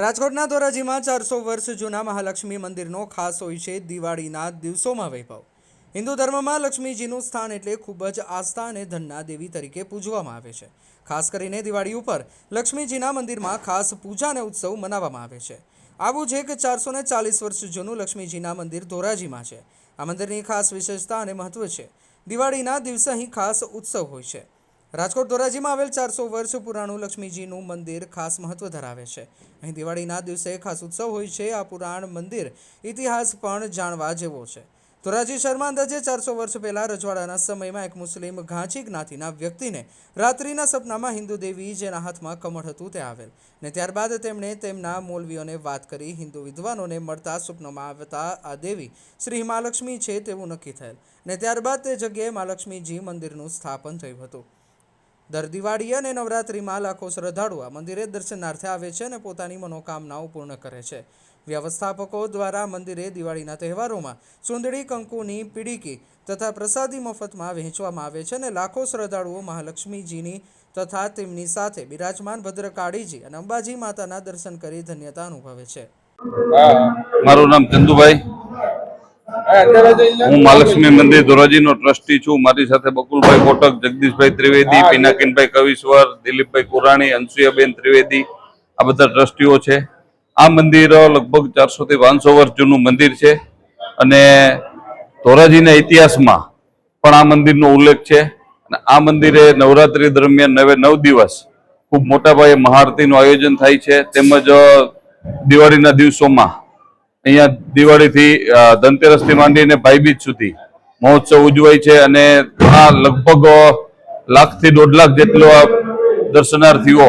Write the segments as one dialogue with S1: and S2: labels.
S1: રાજકોટના ધોરાજીમાં ચારસો વર્ષ જૂના મહાલક્ષ્મી મંદિરનો ખાસ હોય છે દિવાળીના દિવસોમાં વૈભવ. હિન્દુ ધર્મમાં લક્ષ્મીજીનું સ્થાન એટલે ખૂબ જ આસ્થા અને ધનના દેવી તરીકે પૂજવામાં આવે છે. ખાસ કરીને દિવાળી ઉપર લક્ષ્મીજીના મંદિરમાં ખાસ પૂજા અને ઉત્સવ મનાવવામાં આવે છે. આવું છે કે ચારસો ને ચાલીસ વર્ષ જૂનું લક્ષ્મીજીના મંદિર ધોરાજીમાં છે. આ મંદિરની ખાસ વિશેષતા અને મહત્વ છે. દિવાળીના દિવસે અહીં ખાસ ઉત્સવ હોય છે. રાજકોટ ધોરાજીમાં આવેલ ચારસો વર્ષ પુરાણું લક્ષ્મીજીનું મંદિર ખાસ મહત્વ ધરાવે છે. અહીં દિવાળીના દિવસે ખાસ ઉત્સવ હોય છે, આ પુરાણ મંદિર ઇતિહાસ પણ જાણવા જેવો છે. ધોરાજી શર્મા અંદાજે ચારસો વર્ષ પહેલાં રજવાડાના સમયમાં એક મુસ્લિમ ઘાંચી જ્ઞાતિના વ્યક્તિને રાત્રિના સપનામાં હિન્દુ દેવી જેના હાથમાં કમળ હતું તે આવેલ ને ત્યારબાદ તેમણે તેમના મૌલવીઓને વાત કરી હિન્દુ વિદ્વાનોને મળતા સ્વપ્નમાં આવતા આ દેવી શ્રી મહાલક્ષ્મી છે તેવું નક્કી થયેલ ને ત્યારબાદ તે જગ્યાએ મહાલક્ષ્મીજી મંદિરનું સ્થાપન થયું હતું. દર દિવાળી અને નવરાત્રિમાં લાખો શ્રદ્ધાળુ આ મંદિરે દર્શનાર્થે આવે છે અને પોતાની મનોકામનાઓ પૂર્ણ કરે છે. વ્યવસ્થાપકો દ્વારા મંદિરે દિવાળીના તહેવારોમાં સુંદડી કંકુની પીડીકી તથા પ્રસાદી મફતમાં વહેંચવામાં આવે છે અને લાખો શ્રદ્ધાળુઓ મહાલક્ષ્મીજીની તથા તેમની સાથે બિરાજમાન ભદ્રકાળીજી અને અંબાજી માતાના દર્શન કરી ધન્યતા અનુભવે છે.
S2: મારું નામ ચંદુભાઈ. હું મહાલક્ષ્મી મંદિર ધોરાજીનો ટ્રસ્ટી છું. મારી સાથે બકુલભાઈ કોટક જગદીશભાઈ ત્રિવેદી પિનાકીનભાઈ કવિશ્વર દિલીપભાઈ કુરાણી અંશુયાબેન ત્રિવેદી આ બધા ટ્રસ્ટીઓ છે. આ મંદિર લગભગ ચારસો થી પાંચસો વર્ષ જૂનું મંદિર છે અને ધોરાજીના ઇતિહાસમાં પણ આ મંદિરનો ઉલ્લેખ છે. અને આ મંદિરે નવરાત્રી દરમિયાન નવે નવ દિવસ ખૂબ મોટા પાયે મહાઆરતીનું આયોજન થાય છે. તેમજ દિવાળીના દિવસોમાં અહીંયા દિવાળીથી ધનતેરસથી માંડીને ભાઈબીજ સુધી મહોત્સવ ઉજવાય છે અને આ લગભગ લાખથી દોઢ લાખ જેટલો દર્શનાર્થીઓ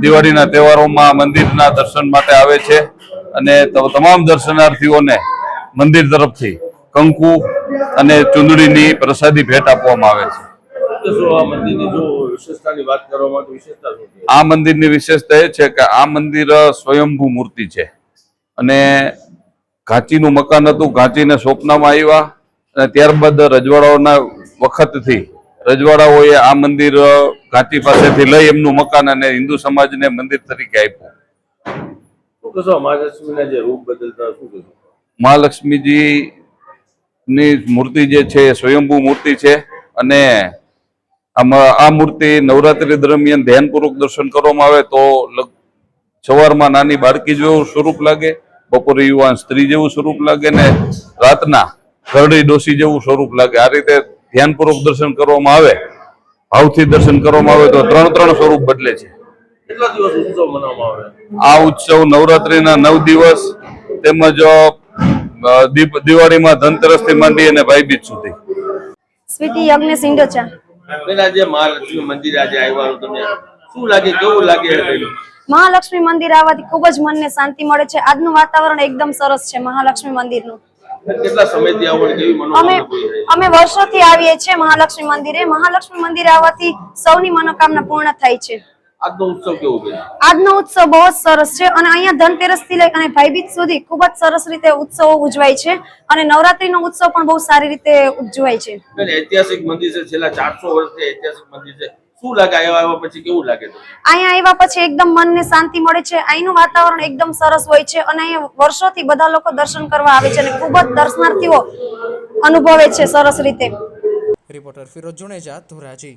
S2: દિવાળીના તહેવારોમાં મંદિરના દર્શન માટે આવે છે અને તમામ દર્શનાર્થીઓને મંદિર તરફથી કંકુ અને ચુંદડીની પ્રસાદી ભેટ આપવામાં આવે છે?
S3: આ મંદિરની વિશેષતા
S2: એ છે કે આ મંદિર સ્વયંભૂ મૂર્તિ છે અને ઘાંચીનું મકાન હતું ઘાંચીને સ્વપ્નમાં આવ્યા અને ત્યારબાદ રજવાડાઓના વખતથી રજવાડાઓએ આ મંદિર ઘાંચી પાસેથી લઈ એમનું મકાન અને હિન્દુ સમાજને મંદિર તરીકે આપ્યું.
S3: શું કહેશો? મહાલક્ષ્મીના જે રૂપ બદલતા શું કહેશો?
S2: મહાલક્ષ્મીજી ની મૂર્તિ જે છે સ્વયંભૂ મૂર્તિ છે અને આ મૂર્તિ નવરાત્રી દરમિયાન ધ્યાનપૂર્વક દર્શન કરવામાં આવે તો સવારમાં નાની બાળકી જેવું સ્વરૂપ લાગે બપોરે યુવાન સ્ત્રી જેવું સ્વરૂપ લાગે ને રાતના ઘરડી ડોસી જેવું સ્વરૂપ લાગે. આ રીતે ધ્યાનપૂર્વક દર્શન કરવામાં આવે ભાવથી દર્શન કરવામાં આવે તો ત્રણ ત્રણ સ્વરૂપ બદલે છે.
S3: કેટલા દિવસ ઉત્સવ મનાવવામાં આવે?
S2: આ ઉત્સવ નવરાત્રીના નવ દિવસ તેમજ દિવાળીમાં ધનતેરસથી માંડી અને ભાઈબીજ સુધી.
S4: સ્વીટી યજ્ઞ સિંડોચા
S3: પેલા જે મહાલક્ષ્મી મંદિર આજે આવ્યા તમે શું લાગે કેવું લાગે
S4: મહાલક્ષ્મી મંદિર આવવાથી ખૂબ જ મનને શાંતિ મળે છે. આજનું વાતાવરણ એકદમ સરસ છે મહાલક્ષ્મી મંદિરનું. અમે અમે વર્ષોથી આવીએ છીએ મહાલક્ષ્મી મંદિરે. મહાલક્ષ્મી મંદિરે આવવાથી સૌની મનોકામના પૂર્ણ થાય છે.
S3: આજનો ઉત્સવ કેવો છે?
S4: આજનો ઉત્સવ બહુ જ સરસ છે અને અહીંયા ધનતેરસથી લઈ અને ભાઈબીજ સુધી ખૂબ જ સરસ રીતે ઉત્સવો ઉજવાય છે અને નવરાત્રીનો ઉત્સવ પણ બહુ સારી રીતે ઉજવાય છે.
S3: ઐતિહાસિક મંદિર છે. છેલ્લા ચારસો વર્ષથી ઐતિહાસિક મંદિર છે. શું લાગે? આવ્યા આવ્યા પછી કેવું લાગે
S4: અહીંયા આવ્યા પછી એકદમ મનને શાંતિ મળે છે અહીંનું વાતાવરણ એકદમ સરસ હોય છે અને અહીંયા વર્ષોથી બધા લોકો દર્શન કરવા આવે છે અને ખૂબ જ દર્શનાર્થીઓ અનુભવે છે સરસ રીતે.
S1: રિપોર્ટર ફિરોજ જુણેજા ધોરાજી.